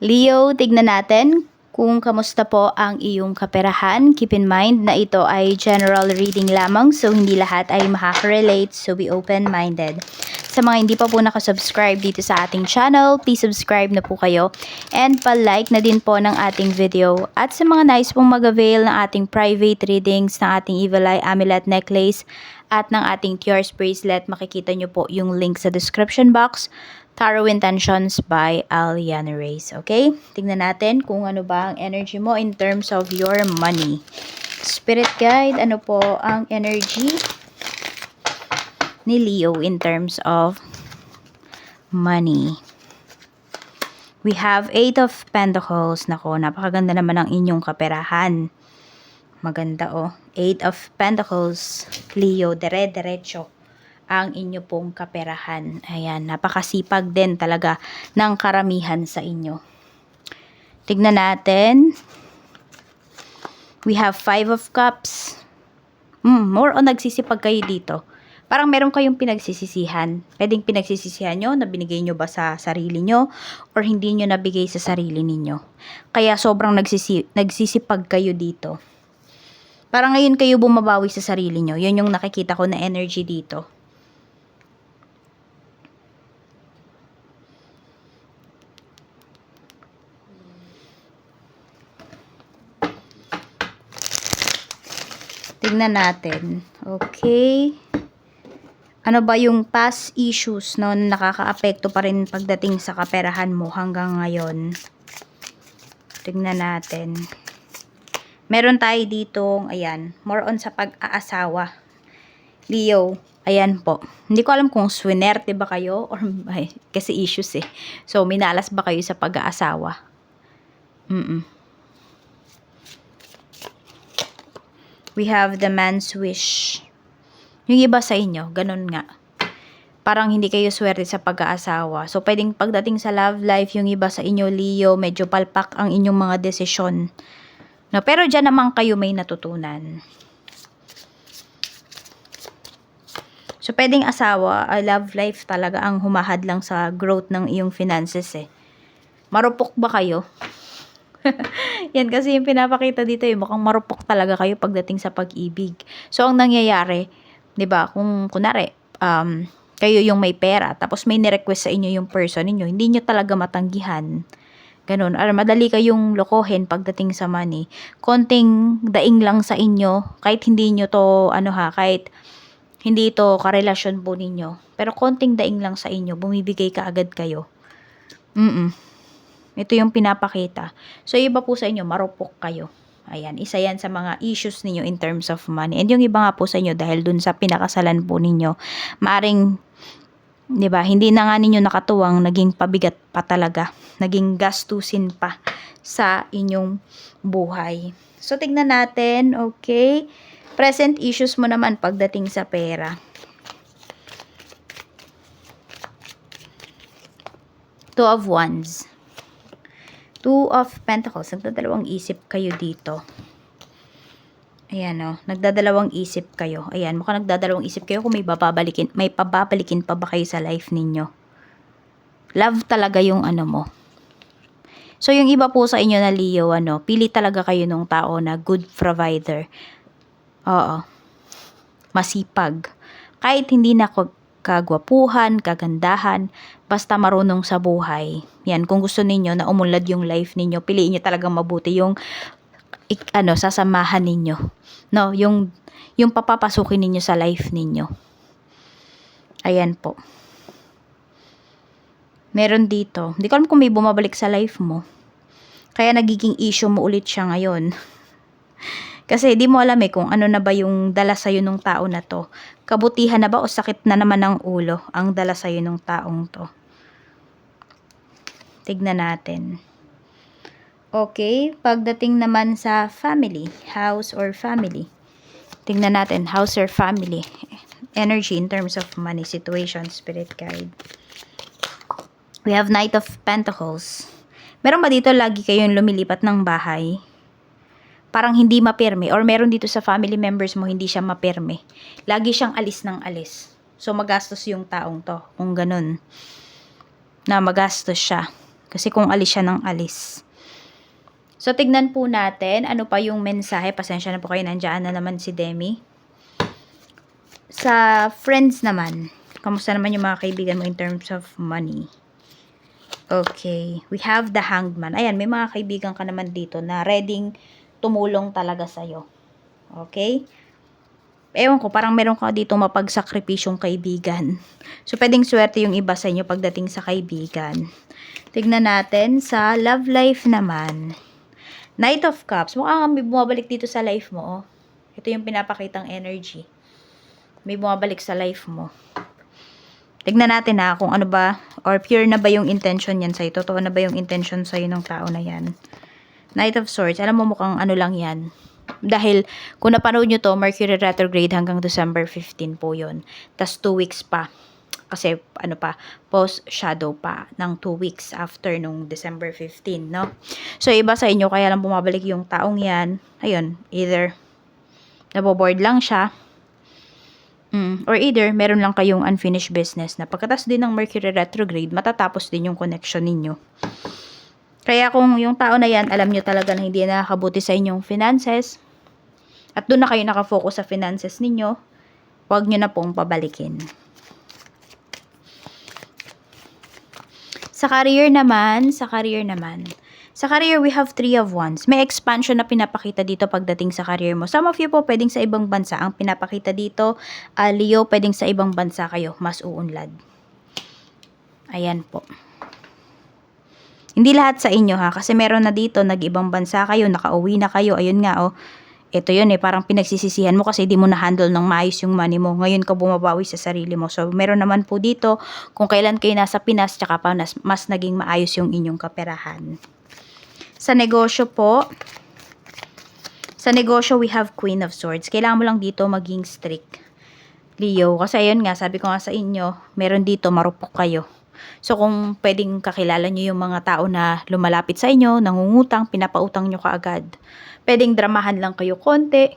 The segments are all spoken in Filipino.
Leo, tignan natin kung kamusta po ang iyong kaperahan. Keep in mind na ito ay general reading lamang so hindi lahat ay makaka-relate so be open-minded. Sa mga hindi pa po nakasubscribe dito sa ating channel, please subscribe na po kayo and pa-like na din po ng ating video. At sa mga nice pong mag-avail ng ating private readings ng ating Evil Eye Amulet Necklace at ng ating Tears Bracelet, makikita nyo po yung link sa description box. Tarot Intentions by Aliana Reyes. Okay? Tingnan natin kung ano ba ang energy mo in terms of your money. Spirit guide, ano po ang energy ni Leo in terms of money. We have Eight of Pentacles. Nako, napakaganda naman ang inyong kaperahan. Maganda oh. Eight of Pentacles. Leo, dere-derecho ang inyo pong kaperahan. Ayan, napakasipag din talaga ng karamihan sa inyo. Tignan natin. We have Five of Cups. Mm, more on nagsisipag kayo dito. Parang meron kayong pinagsisisihan. Pwedeng pinagsisisihan nyo na binigay nyo ba sa sarili nyo or hindi nyo nabigay sa sarili ninyo. Kaya sobrang nagsisi, nagsisipag kayo dito. Parang ngayon kayo bumabawi sa sarili nyo. Yun yung nakikita ko na energy dito. Tingnan natin. Okay. Ano ba yung past issues no, na nakakaapekto pa rin pagdating sa kaperahan mo hanggang ngayon? Tingnan natin. Meron tayo dito, ayan, more on sa pag-aasawa. Leo, ayan po. Hindi ko alam kung swinerte ba kayo or ay, kasi issues eh. So, minalas ba kayo sa pag-aasawa? Mm-mm. We have the man's wish. Yung iba sa inyo, ganun nga. Parang hindi kayo swerte sa pag-aasawa. So, pwedeng pagdating sa love life, yung iba sa inyo, Leo, medyo palpak ang inyong mga desisyon. No, pero dyan naman kayo may natutunan. So, pwedeng asawa, a love life talaga ang humahad lang sa growth ng iyong finances eh. Marupok ba kayo? Yan kasi yung pinapakita dito eh, mukhang marupok talaga kayo pagdating sa pag-ibig. So, ang nangyayari, 'di ba? Kung kunari, um, kayo yung may pera, tapos may ni-request sa inyo yung person ninyo, hindi nyo talaga matanggihan. Ganun. Or madali kayong lokohin pagdating sa money. Konting daing lang sa inyo, kahit hindi nyo to, ano ha, kahit hindi ito karelasyon po ninyo. Pero konting daing lang sa inyo, bumibigay ka agad kayo. Mm Ito yung pinapakita. So, iba po sa inyo, marupok kayo. Ayan, isa yan sa mga issues ninyo in terms of money. And yung iba nga po sa inyo, dahil dun sa pinakasalan po ninyo, maaring, di ba, hindi na nga ninyo nakatuwang, naging pabigat pa talaga. Naging gastusin pa sa inyong buhay. So, tignan natin, okay? Present issues mo naman pagdating sa pera. Two of Wands. Two of Pentacles. Nagdadalawang isip kayo dito. Ayan o. Nagdadalawang isip kayo. Ayan. Mukhang nagdadalawang isip kayo kung may bababalikin, may pababalikin pa ba kayo sa life ninyo. Love talaga yung ano mo. So, yung iba po sa inyo na Leo, ano, pili talaga kayo nung tao na good provider. Oo. Masipag. Kahit hindi na kagwapuhan, kagandahan, basta marunong sa buhay. Yan, kung gusto ninyo na umunlad yung life ninyo, piliin nyo talagang mabuti yung ik, ano, sasamahan ninyo. No, yung yung papapasukin ninyo sa life ninyo. Ayan po. Meron dito. Hindi ko alam kung may bumabalik sa life mo. Kaya nagiging issue mo ulit siya ngayon. Kasi di mo alam eh kung ano na ba yung dala sa'yo nung tao na to. Kabutihan na ba o sakit na naman ng ulo ang dala sa'yo nung taong to. Tignan natin. Okay, pagdating naman sa family, house or family. Tingnan natin, house or family. Energy in terms of money situation, spirit guide. We have Knight of Pentacles. Meron ba dito lagi kayong lumilipat ng bahay? Parang hindi mapirme. Or meron dito sa family members mo hindi siya mapirme. Lagi siyang alis ng alis. So magastos yung taong to. Kung ganun. Na magastos siya. Kasi kung alis siya ng alis. So, tignan po natin ano pa yung mensahe. Pasensya na po kayo, nandiyan na naman si Demi. Sa friends naman, kamusta naman yung mga kaibigan mo in terms of money? Okay, we have the hanged man. Ayan, may mga kaibigan ka naman dito na ready tumulong talaga sa'yo. Okay? Ewan ko, parang meron ka dito mapagsakripisyong kaibigan. So, pwedeng swerte yung iba sa inyo pagdating sa kaibigan. Tignan natin sa love life naman. Knight of Cups. Mukhang may bumabalik dito sa life mo, oh. Ito yung pinapakitang energy. May bumabalik sa life mo. Tignan natin ha kung ano ba, or pure na ba yung intention yan sa'yo. Totoo na ba yung intention sa'yo ng tao na yan. Knight of Swords, alam mo mukhang ano lang yan. Dahil, kung napanood nyo to, Mercury retrograde hanggang December 15 po yun. Tas 2 weeks pa. Kasi, ano pa, post-shadow pa ng 2 weeks after nung December 15, no? So, iba sa inyo, kaya lang bumabalik yung taong yan. Ayun, either naboboard lang siya, Mm. Or either, meron lang kayong unfinished business na pagkatas din ng Mercury retrograde, matatapos din yung connection ninyo. Kaya kung yung tao na yan, alam nyo talaga na hindi nakakabuti sa inyong finances, at doon na kayo nakafocus sa finances ninyo, huwag nyo na pong pabalikin. Sa career naman, sa career naman, sa career, we have three of wands. May expansion na pinapakita dito pagdating sa career mo. Some of you po, pwedeng sa ibang bansa. Ang pinapakita dito, uh, Leo, pwedeng sa ibang bansa kayo. Mas uunlad. Ayan po. Hindi lahat sa inyo ha, kasi meron na dito, nag-ibang bansa kayo, nakauwi na kayo. Ayun nga, oh. Ito yun eh, parang pinagsisisihan mo kasi di mo na-handle ng maayos yung money mo. Ngayon ka bumabawi sa sarili mo. So, meron naman po dito, kung kailan kayo nasa Pinas, tsaka pa mas, mas naging maayos yung inyong kaperahan. Sa negosyo po, sa negosyo we have Queen of Swords. Kailangan mo lang dito maging strict. Leo, kasi ayun nga, sabi ko nga sa inyo, meron dito marupok kayo. So kung pwedeng kakilala nyo yung mga tao na lumalapit sa inyo, nangungutang, pinapautang nyo kaagad. Pwedeng dramahan lang kayo konti,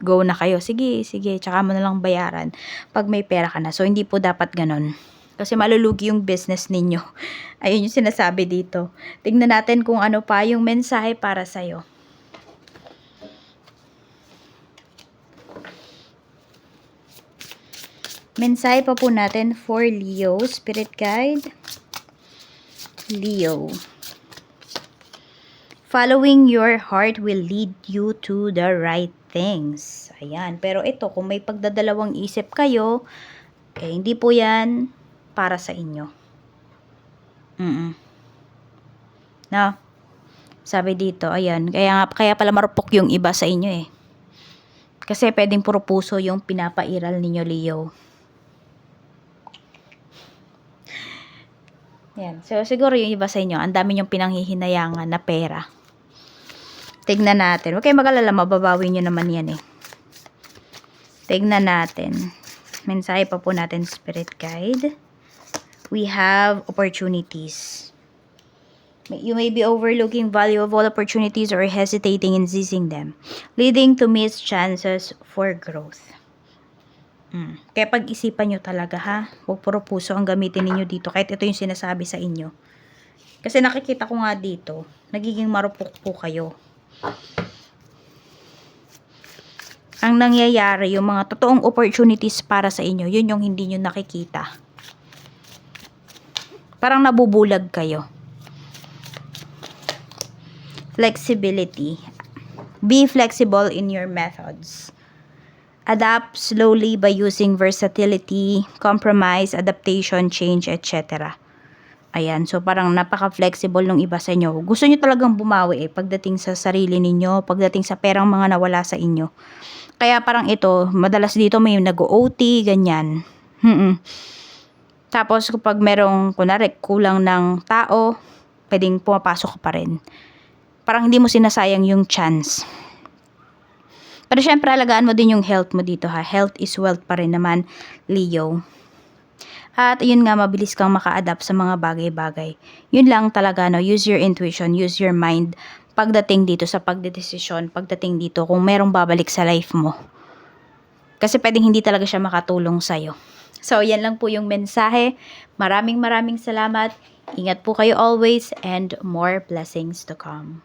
go na kayo. Sige, sige, tsaka mo na lang bayaran pag may pera ka na. So hindi po dapat ganon. Kasi malulugi yung business ninyo. Ayun yung sinasabi dito. Tingnan natin kung ano pa yung mensahe para sa'yo. Mensahe pa po natin for Leo, Spirit Guide. Leo. Following your heart will lead you to the right things. Ayan. Pero ito, kung may pagdadalawang isip kayo, eh, hindi po yan para sa inyo. Mm No? Sabi dito, ayan. Kaya, kaya pala marupok yung iba sa inyo eh. Kasi pwedeng puro puso yung pinapairal ninyo, Leo. Yan. So, siguro yung iba sa inyo, ang dami yung pinanghihinayangan na pera. Tignan natin. Huwag kayo mag-alala, mababawi nyo naman yan eh. Tignan natin. Mensahe pa po natin, Spirit Guide. We have opportunities. You may be overlooking valuable opportunities or hesitating in seizing them, leading to missed chances for growth. Mm. Kaya pag-isipan nyo talaga ha. Huwag puro puso ang gamitin ninyo dito. Kahit ito yung sinasabi sa inyo. Kasi nakikita ko nga dito, nagiging marupok po kayo. Ang nangyayari, yung mga totoong opportunities para sa inyo, yun yung hindi nyo nakikita. Parang nabubulag kayo. Flexibility. Be flexible in your methods. Adapt slowly by using versatility, compromise, adaptation, change, etc. Ayan, so parang napaka-flexible ng iba sa inyo. Gusto nyo talagang bumawi eh, pagdating sa sarili ninyo, pagdating sa perang mga nawala sa inyo. Kaya parang ito, madalas dito may nag-OT, ganyan. Hmm Tapos kapag merong, kunwari, kulang ng tao, pwedeng pumapasok ka pa rin parang hindi mo sinasayang yung chance. Pero syempre, alagaan mo din yung health mo dito ha. Health is wealth pa rin naman, Leo. At yun nga, mabilis kang maka-adapt sa mga bagay-bagay. Yun lang talaga, no? Use your intuition, use your mind pagdating dito sa pagdedesisyon, pagdating dito kung merong babalik sa life mo. Kasi pwedeng hindi talaga siya makatulong sa'yo. So, yan lang po yung mensahe. Maraming maraming salamat. Ingat po kayo always and more blessings to come.